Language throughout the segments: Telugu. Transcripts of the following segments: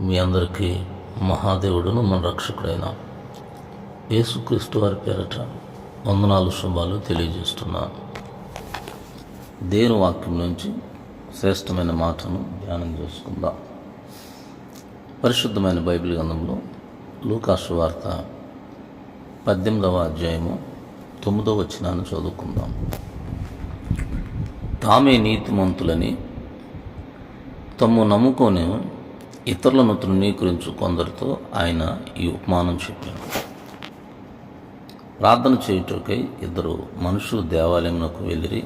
మీ అందరికీ మహాదేవుడును మన రక్షకుడైన యేసుక్రీస్తు వారి పేరట వందనాలు శుభాలు తెలియజేస్తున్నాను. దేవుని వాక్యం నుంచి శ్రేష్టమైన మాటను ధ్యానం చేసుకుందాం. పరిశుద్ధమైన బైబిల్ గ్రంథంలో లూకాసు వార్త పద్దెనిమిదవ అధ్యాయము తొమ్మిదవ వచనాన్ని చదువుకుందాం. తామే నీతిమంతులని తమ్ము నమ్ముకొని ఇతరులను తృణీకరించు కొందరితో ఆయన ఈ ఉపమానం చెప్పాడు. ప్రార్థన చేయుటకై ఇద్దరు మనుషులు దేవాలయంలోకి వెళ్ళిరి.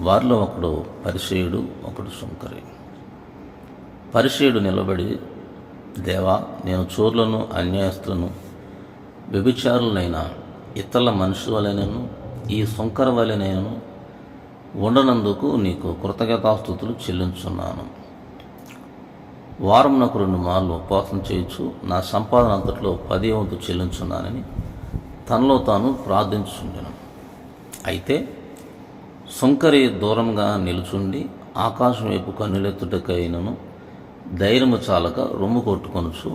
వారిలో ఒకడు పరిచయుడు ఒకడు శంకరి. పరిచయుడు నిలబడి దేవా నేను చోర్లను అన్యాయస్తులను వ్యభిచారులనైన ఇతరుల మనుషుల వలెనను ఈ శంకర వలెనను ఉండనందుకు నీకు కృతజ్ఞతాస్థుతులు చెల్లించున్నాను. వారం నాకు రెండు మార్లు ఉపవాసం చేయొచ్చు నా సంపాదన అంతట్లో పదే వంతు చెల్లించున్నానని తనలో తాను ప్రార్థించుండెను అయితే సుంకరి దూరంగా నిలుచుండి ఆకాశం వైపు కన్నులెత్తుటకైనను ధైర్యము చాలక రొమ్ము కొట్టుకొనుచు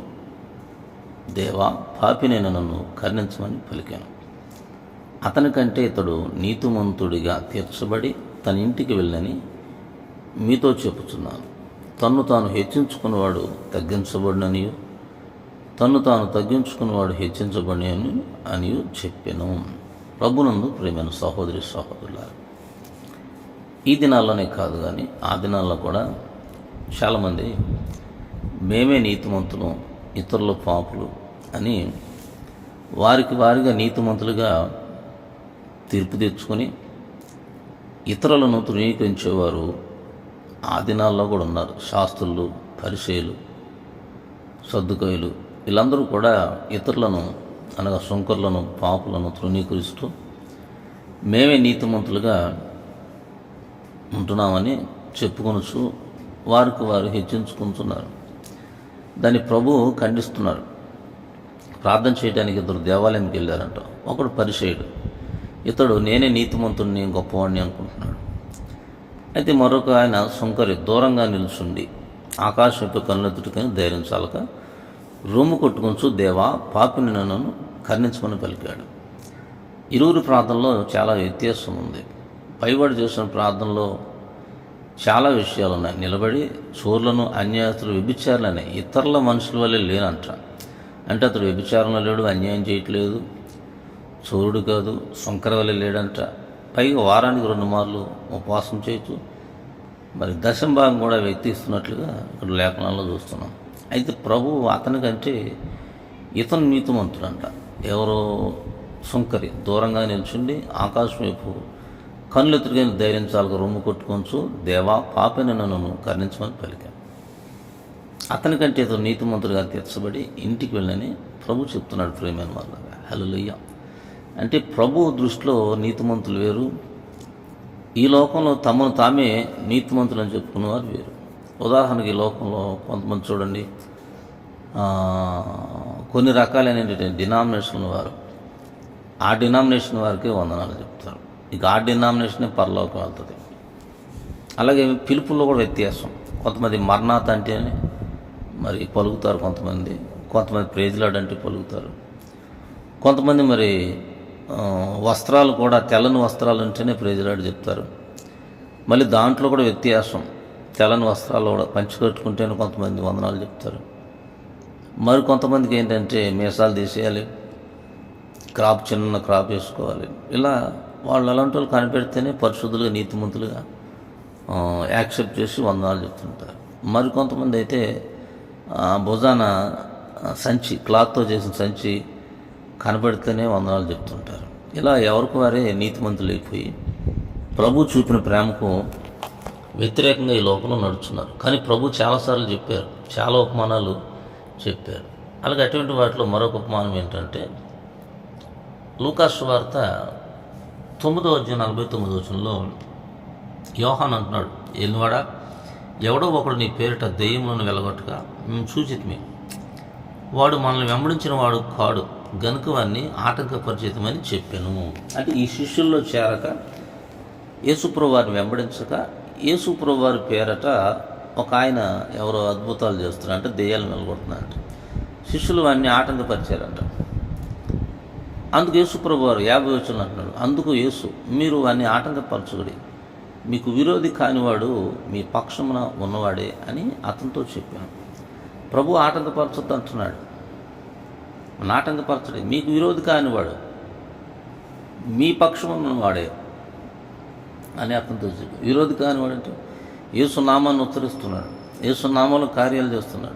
దేవా పాపినైన నన్ను కరుణించమని పలికాను. అతనికంటే ఇతడు నీతిమంతుడిగా తీర్చబడి తన ఇంటికి వెళ్ళని మీతో చెప్పుచున్నాను. తన్ను తాను హెచ్చించుకున్నవాడు తగ్గించబడిననియు తన్ను తాను తగ్గించుకున్నవాడు హెచ్చించబడి అని అని చెప్పాను. ప్రభునందు ప్రేమైన సహోదరి సహోదరులారు ఈ దినాల్లోనే కాదు కానీ ఆ దినాల్లో కూడా చాలామంది మేమే నీతిమంతులు ఇతరులు పాపులు అని వారికి వారిగా నీతిమంతులుగా తీర్పు తెచ్చుకొని ఇతరులను తృణీకరించేవారు ఆ దినాల్లో కూడా ఉన్నారు. శాస్త్రులు పరిచయులు సర్దుకాయలు వీళ్ళందరూ కూడా ఇతరులను అనగా శంకరులను పాపులను తృణీకరిస్తూ మేమే నీతిమంతులుగా ఉంటున్నామని చెప్పుకొనచ్చు వారికి వారు హెచ్చించుకుంటున్నారు. దాన్ని ప్రభు ఖండిస్తున్నారు. ప్రార్థన చేయడానికి ఇద్దరు దేవాలయంకి వెళ్ళారంట. ఒకడు పరిచయుడు ఇతడు నేనే నీతిమంతుడిని గొప్పవాడిని అనుకుంటున్నాడు. అయితే మరొక ఆయన సుంకరి దూరంగా నిలుచుండి ఆకాశంపై కన్నులెత్తుటకని ధైర్యం చాలక రూము కొట్టుకొంచు దేవా పాపిని నన్ను కర్ణించమని పలికాడు. ఇరువురి ప్రార్థనలో చాలా వ్యత్యాసం ఉంది. పైవాడు చేసిన ప్రార్థనలో చాలా విషయాలు ఉన్నాయి నిలబడి చోర్లను అన్యాయస్తులు వ్యభిచారులనే ఇతరుల మనుషుల వల్లే లేనంట. అంటే అతడు వ్యభిచారంలో లేడు అన్యాయం చేయట్లేదు. చోరుడు కాదు శంకర వల్ల లేడంట. పైగా వారానికి రెండు మార్లు ఉపవాసం చేయొచ్చు. మరి దశం భాగం కూడా వ్యక్తిస్తున్నట్లుగా ఇక్కడ లేఖనాల్లో చూస్తున్నాం. అయితే ప్రభు అతనికంటే ఇతను నీతిమంతుడంట. ఎవరో సుంకరి దూరంగా నిల్చుండి ఆకాశం వైపు కళ్ళు ఎత్తుడిగా ధైర్యంచాలకు రొమ్ము కొట్టుకొంచు దేవా పాపని నన్ను కరుణించమని పలికాను అతనికంటే ఇతను నీతిమంతుడిగా తీర్చబడి ఇంటికి వెళ్ళని ప్రభు చెప్తున్నాడు ప్రేమైన వాళ్ళగా హలో అంటే ప్రభు దృష్టిలో నీతిమంతులు వేరు. ఈ లోకంలో తమను తామే నీతిమంతులు అని చెప్పుకునేవారు వేరు ఉదాహరణకి ఈ లోకంలో కొంతమంది చూడండి. కొన్ని రకాలైనటువంటి డినామినేషన్ వారు. ఆ డినామినేషన్ వారికి వందనాలు చెప్తారు. ఇక ఆ డినామినేషనే పరలోకం వెళ్తుంది. అలాగే పిలుపుల్లో కూడా వ్యత్యాసం. కొంతమంది మర్నాథ్ అంటే మరి పలుకుతారు కొంతమంది. కొంతమంది ప్రేజ్లాడ్ అంటే పలుకుతారు. కొంతమంది మరి వస్త్రాలు కూడా తెల్లని వస్త్రాలు ఉంటేనే ప్రేజలాడు చెప్తారు. మళ్ళీ దాంట్లో కూడా వ్యత్యాసం. తెల్లని వస్త్రాలు కూడా పంచి కట్టుకుంటేనే కొంతమంది వందనాలు చెప్తారు. మరి కొంతమందికి ఏంటంటే మీసాలు తీసేయాలి క్రాప్ చిన్న క్రాప్ వేసుకోవాలి. ఇలా వాళ్ళు అలాంటి వాళ్ళు కనిపెడితేనే పరిశుద్ధులుగా నీతిమంతులుగా యాక్సెప్ట్ చేసి వందనాలు చెప్తుంటారు. మరి కొంతమంది అయితే భుజాన సంచి క్లాత్తో చేసిన సంచి కనబడితేనే వందనాలు చెప్తుంటారు. ఇలా ఎవరికి వారే నీతిమంతులైపోయి ప్రభు చూపిన ప్రేమకు వ్యతిరేకంగా ఈ లోకంలో నడుచున్నారు. కానీ ప్రభు చాలాసార్లు చెప్పారు చాలా ఉపమానాలు చెప్పారు. అలాగే అటువంటి వాటిలో మరొక ఉపమానం ఏంటంటే లూకాసు వార్త తొమ్మిదో అధ్యాయం నలభై తొమ్మిదో వచనంలో యోహాన్ అంటున్నాడు ఎల్లివాడా ఎవడో ఒకడు నీ పేరిట దెయ్యంలోని వెలగొట్టగా మేము చూచితిమి. వాడు మనల్ని వెంబడించిన వాడు కాడు. గనుక వాడిని ఆటంకపరిచితమని చెప్పాను. అంటే ఈ శిష్యుల్లో చేరక యేసుప్రభు వారిని వెంబడించక యేసుప్రభు వారి పేరట ఒక ఆయన ఎవరో అద్భుతాలు చేస్తున్నారు అంటే దెయ్యాలు మెలగొడుతున్నారంట. శిష్యులు వాడిని ఆటంకపరిచారంట. అందుకు యేసుప్రభు వారు యాభై వచ్చిన అంటున్నాడు. అందుకు యేసు మీరు వాడిని ఆటంకపరచుకుడి మీకు విరోధి కానివాడు మీ పక్షమున ఉన్నవాడే అని అతనితో చెప్పాను. ప్రభు ఆటంకపరచొద్దు అంటున్నాడు. మన ఆటంకపరచడే. మీకు విరోధి కానివాడు మీ పక్షం ఉన్నవాడే అని అతనితో చెప్పి విరోధి కానివాడు అంటే ఏసునామాన్ని ఉచ్చరిస్తున్నాడు. ఏసునామాలో కార్యాలు చేస్తున్నాడు.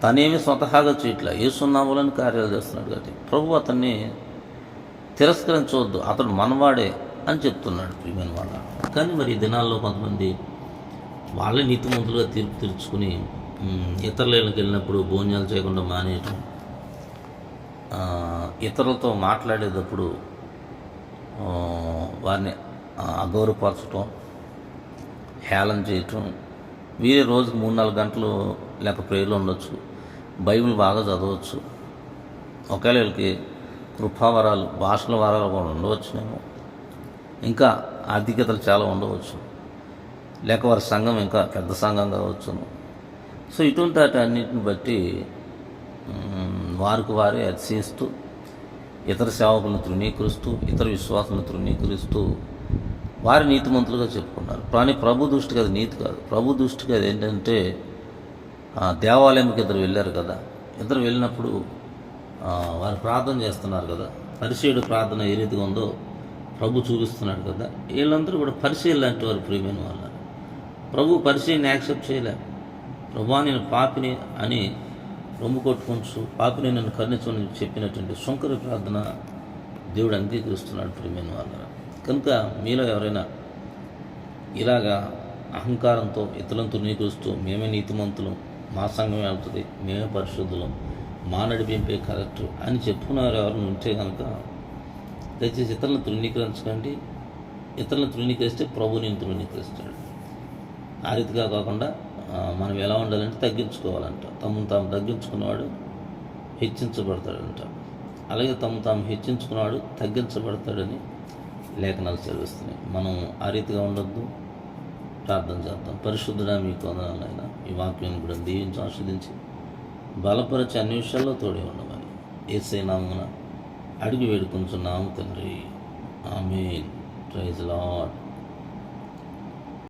తనేమి స్వతహాగా చేయట్లే. ఏసునామాలను కార్యాలు చేస్తున్నాడు కాబట్టి ప్రభు అతన్ని తిరస్కరించవద్దు. అతడు మనవాడే అని చెప్తున్నాడు ప్రియమైన వాళ్ళ. కానీ మరి ఈ దినాల్లో కొంతమంది వాళ్ళే నీతిమంతులుగా తీర్పు తీర్చుకుని ఉమ్, ఇతరుల వెళ్ళినప్పుడు భోజనాలు చేయకుండా మానేయటం. ఇతరులతో మాట్లాడేటప్పుడు వారిని అగౌరవపరచటం హేళన చేయటం. వీరే రోజుకు మూడు నాలుగు గంటలు లేక ప్రేయర్లో ఉండొచ్చు బైబిల్ బాగా చదవచ్చు. ఒకవేళ వీళ్ళకి కృపావరాలు భాషల వరాలు కూడా ఉండవచ్చునేమో. ఇంకా ఆర్థికతలు చాలా ఉండవచ్చు. లేక వారి సంఘం ఇంకా పెద్ద సంఘం కావచ్చును. సో ఇటువంటి వాటి అన్నిటిని బట్టి వారికి వారే అతిశయిస్తూ ఇతర సేవకులను తృణీకరిస్తూ ఇతర విశ్వాసాలను తృణీకరిస్తూ వారి నీతిమంతులుగా చెప్పుకున్నారు. కానీ ప్రభు దృష్టికి అది నీతి కాదు. ప్రభు దృష్టికి అది ఏంటంటే దేవాలయంకి ఇద్దరు వెళ్ళారు కదా. ఇద్దరు వెళ్ళినప్పుడు వారు ప్రార్థన చేస్తున్నారు కదా. పరిచయుడు ప్రార్థన ఏ రీతిగా ఉందో ప్రభు చూపిస్తున్నాడు కదా. వీళ్ళందరూ కూడా పరిచయం లాంటి వారు ప్రియమైన వాళ్ళ. ప్రభు పరిచయాన్ని యాక్సెప్ట్ చేయలేదు ప్రభా నేను పాపిని అని రొమ్ము కొట్టుకుంటూ పాపిని నన్ను కరుణించమని చెప్పినటువంటి శంకర ప్రార్థన దేవుడు అంగీకరిస్తున్నాడు ప్రియమైన వాళ్ళ కనుక మీలో ఎవరైనా ఇలాగా అహంకారంతో ఇతరులను తునీకరిస్తూ మేమే నీతిమంతులు మా సంఘమే అవుతుంది మేమే పరిశుద్ధులం మా నడిపింపే కరెక్ట్ అని చెప్పుకున్నారు ఎవరైనా ఉంటే కనుక దయచేసి ఇతరులను తృణీకరించకండి ఇతరులను తృణీకరిస్తే ప్రభు నేను తృణీకరిస్తాడు ఆ రీతిగా కాకుండా మనం ఎలా ఉండాలంటే తగ్గించుకోవాలంట. తమను తాము తగ్గించుకున్నవాడు హెచ్చించబడతాడంట. అలాగే తమ తాము హెచ్చించుకున్నవాడు తగ్గించబడతాడని లేఖనాలు చదివిస్తున్నాయి మనం ఆ రీతిగా ఉండొద్దు. ప్రార్థన చేద్దాం. పరిశుద్ధుడా మీ వందనాలైనా ఈ వాక్యాన్ని కూడా దీవించి ఆస్వాదించి బలపరిచి అన్ని విషయాల్లో తోడే ఉండమని ఏసై నామున అడిగి వేడుకుంటున్నాము తండ్రి. ఆమె ప్రైజ్ లాడ్